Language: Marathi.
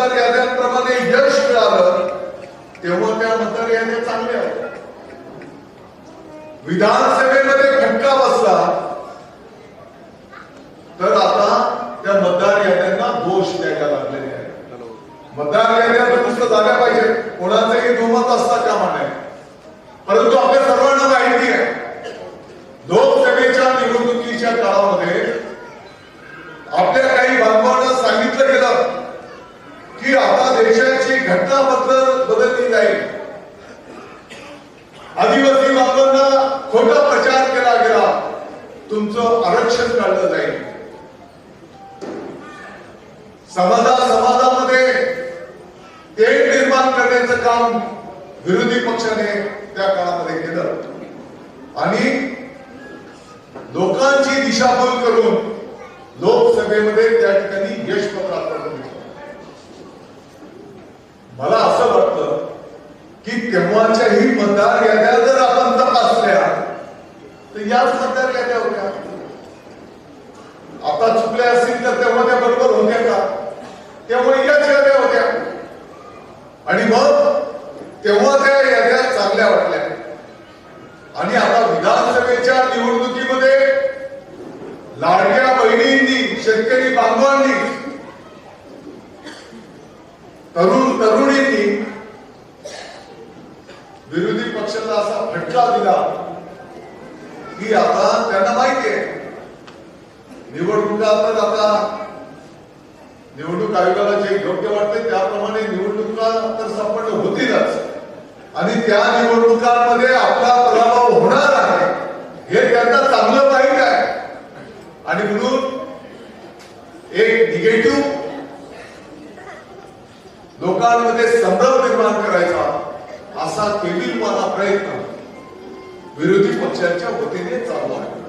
मतदार याद्यांप्रमाणे यश मिळालं तेव्हा त्या मतदार याद्या चांगल्या विधानसभेमध्ये खटका बसला तर आता त्या मतदार याद्यांना दोष द्यायला लागलेले आहे मतदार याद्या दुरुस्त झाल्या पाहिजे कोणाचंही दुमत असता कामा नये. परंतु आपल्या सर्वांना माहिती आहे लोकसभेच्या निवडणुकीच्या काळामध्ये आपल्या काही बांधवांना सांगितलं गेलं. घटनापत्र बदलली जाईल. आदिवासी बाबांना खोटा प्रचार केला गेला. तुमचं आरक्षण काढलं जाईल. समाजा समाजामध्ये तेढ निर्माण करण्याचं काम विरोधी पक्षाने त्या काळामध्ये केलं. आणि लोकांची दिशाभूल करून लोकसभेमध्ये त्या ठिकाणी यश पत्रात मला असं वाटतं की तेव्हाच्याही मतदार याद्या जर आपण तपासल्या तर याच मतदार याद्या होत्या. आता चुकल्या असतील तर तेव्हा त्या बरोबर होत्या का? तेव्हा याच याद्या होत्या. आणि मग तेव्हा त्या याद्या चांगल्या वाटल्या. आणि आता विधानसभेच्या निवडणुकीमध्ये लाडक्या बहिणी शेतकरी बांधवांनी तरुण तरुणींनी विरोधी पक्षाला असा फटका दिला. की आता त्यांना माहिती आहे निवडणुका तर आता निवडणूक आयोगाला जे योग्य वाटते त्याप्रमाणे निवडणुका तर संपन्न होतीलच. आणि त्या निवडणुकांमध्ये आपला पराभव होणार आहे हे त्यांना चांगलं माहीत आहे. आणि म्हणून एक निगेटिव्ह लोकांमध्ये संभ्रम निर्माण करायचा असा केविलवाना प्रयत्न विरोधी पक्षांच्या वतीने चालू आहे.